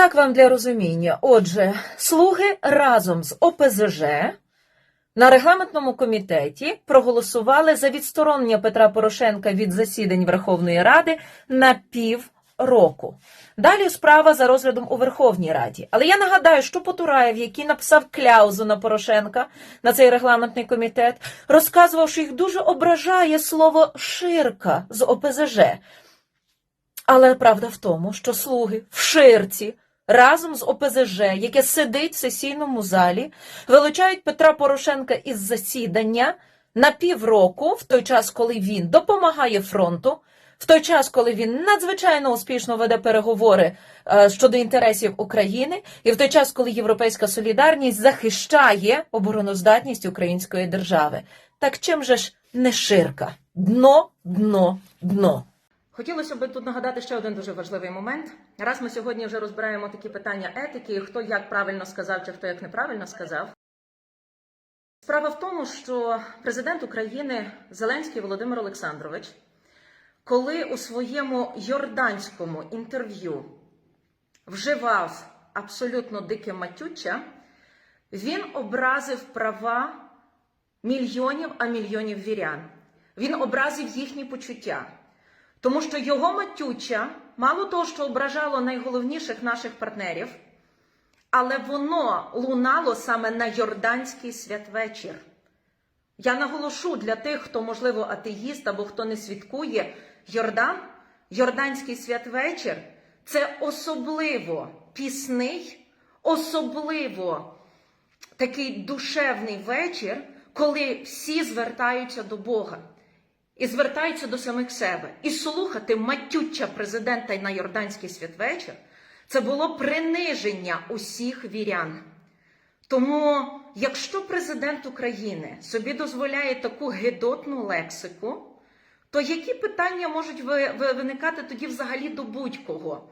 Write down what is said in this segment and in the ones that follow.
Так вам для розуміння. Отже, слуги разом з ОПЗЖ на регламентному комітеті проголосували за відсторонення Петра Порошенка від засідань Верховної Ради на пів року. Далі справа за розглядом у Верховній Раді. Але я нагадаю, що Потураєв, який написав кляузу на Порошенка на цей регламентний комітет, розказував, що їх дуже ображає слово ширка з ОПЗЖ. Але правда в тому, що слуги в ширці разом з ОПЗЖ, яке сидить в сесійному залі, вилучають Петра Порошенка із засідання на півроку, в той час, коли він допомагає фронту, в той час, коли він надзвичайно успішно веде переговори е, щодо інтересів України, і в той час, коли Європейська солідарність захищає обороноздатність української держави. Так чим же ж не ширка? Дно, дно, дно. Хотілося б тут нагадати ще один дуже важливий момент. Раз ми сьогодні вже розбираємо такі питання етики, хто як правильно сказав, чи хто як неправильно сказав. Справа в тому, що президент України Зеленський Володимир Олександрович, коли у своєму йорданському інтерв'ю вживав абсолютно дике матюча, він образив права мільйонів, а мільйонів вірян. Він образив їхні почуття. Тому що його матюча, мало того, що ображало найголовніших наших партнерів, але воно лунало саме на Йорданський святвечір. Я наголошу для тих, хто, можливо, атеїст або хто не святкує Йордан, Йорданський святвечір це особливо пісний, особливо такий душевний вечір, коли всі звертаються до Бога і звертаються до самих себе. І слухати матюча президента на Йорданський святвечір це було приниження усіх вірян. Тому, якщо президент України собі дозволяє таку гидотну лексику, то які питання можуть ви- ви- виникати тоді взагалі до будь-кого?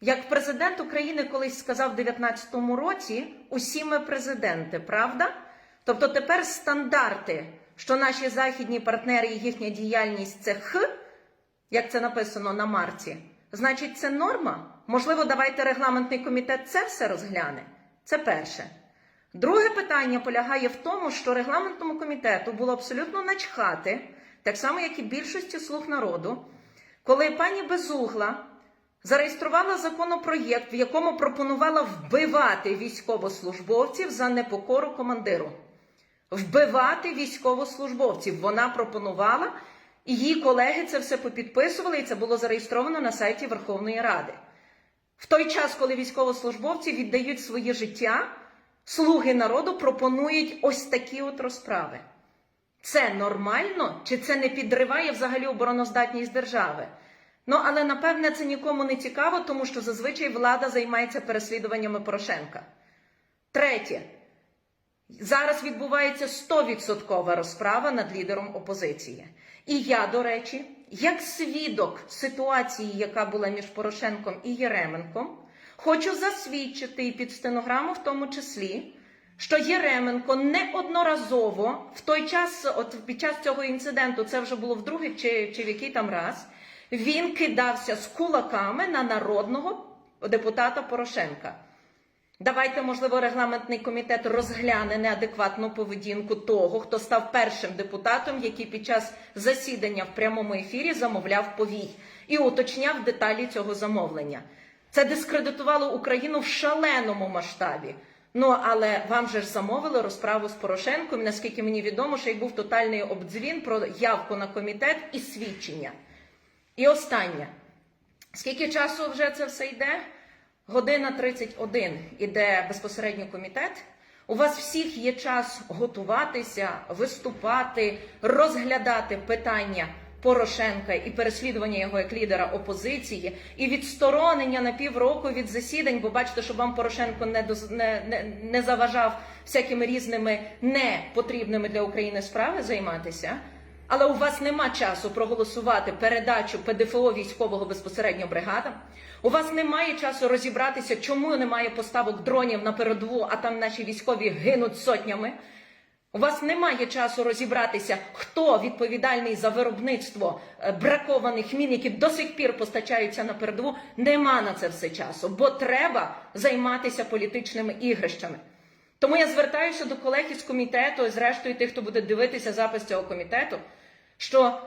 Як президент України колись сказав в 19-му році, усі ми президенти, правда? Тобто тепер стандарти, що наші західні партнери і їхня діяльність це х, як це написано на марці, значить, це норма. Можливо, давайте регламентний комітет це все розгляне. Це перше. Друге питання полягає в тому, що регламентному комітету було абсолютно начхати, так само, як і більшості слуг народу, коли пані Безугла зареєструвала законопроєкт, в якому пропонувала вбивати військовослужбовців за непокору командиру. Вбивати військовослужбовців. Вона пропонувала, і її колеги це все попідписували, і це було зареєстровано на сайті Верховної Ради. В той час, коли військовослужбовці віддають своє життя, слуги народу пропонують ось такі от розправи. Це нормально чи це не підриває взагалі обороноздатність держави? Ну, але напевне це нікому не цікаво, тому що зазвичай влада займається переслідуваннями Порошенка. Третє. Зараз відбувається 100% розправа над лідером опозиції. І я, до речі, як свідок ситуації, яка була між Порошенком і Єременком, хочу засвідчити і під стенограму в тому числі, що Єременко неодноразово в той час, от під час цього інциденту, це вже було вдруге чи, чи в який там раз, він кидався з кулаками на народного депутата Порошенка. Давайте, можливо, регламентний комітет розгляне неадекватну поведінку того, хто став першим депутатом, який під час засідання в прямому ефірі замовляв повій і уточняв деталі цього замовлення. Це дискредитувало Україну в шаленому масштабі. Ну але вам же ж замовили розправу з Порошенком. Наскільки мені відомо, що й був тотальний обдзвін про явку на комітет і свідчення. І останнє. Скільки часу вже це все йде? Година 31 іде безпосередньо комітет. У вас всіх є час готуватися, виступати, розглядати питання Порошенка і переслідування його як лідера опозиції, і відсторонення на півроку від засідань, бо бачите, щоб вам Порошенко не, доз- не, не, не заважав всякими різними непотрібними для України справи займатися. Але у вас нема часу проголосувати передачу ПДФО військового безпосередньо бригадам. У вас немає часу розібратися, чому немає поставок дронів на передову, а там наші військові гинуть сотнями. У вас немає часу розібратися, хто відповідальний за виробництво е, бракованих мін, які до сих пір постачаються на передову. Нема на це все часу, бо треба займатися політичними ігрищами. Тому я звертаюся до колег із комітету, і зрештою тих, хто буде дивитися запис цього комітету, що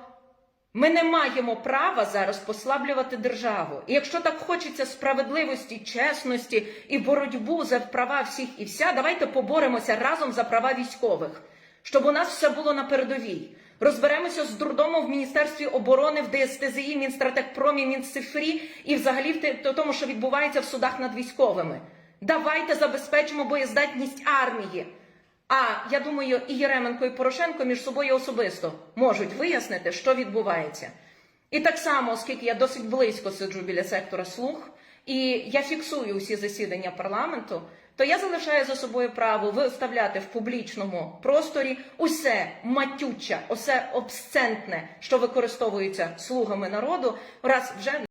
ми не маємо права зараз послаблювати державу. І якщо так хочеться справедливості, чесності і боротьбу за права всіх і вся, давайте поборемося разом за права військових, щоб у нас все було на передовій. Розберемося з дурдомом в Міністерстві оборони, в ДСТЗІ, Мінстратекпромі, Мінцифрі і взагалі в тому, що відбувається в судах над військовими. Давайте забезпечимо боєздатність армії. А я думаю, і Єременко, і Порошенко між собою особисто можуть вияснити, що відбувається. І так само, оскільки я досить близько сиджу біля сектора слух, і я фіксую усі засідання парламенту, то я залишаю за собою право виставляти в публічному просторі усе матюче, усе обсцентне, що використовується слугами народу, раз вже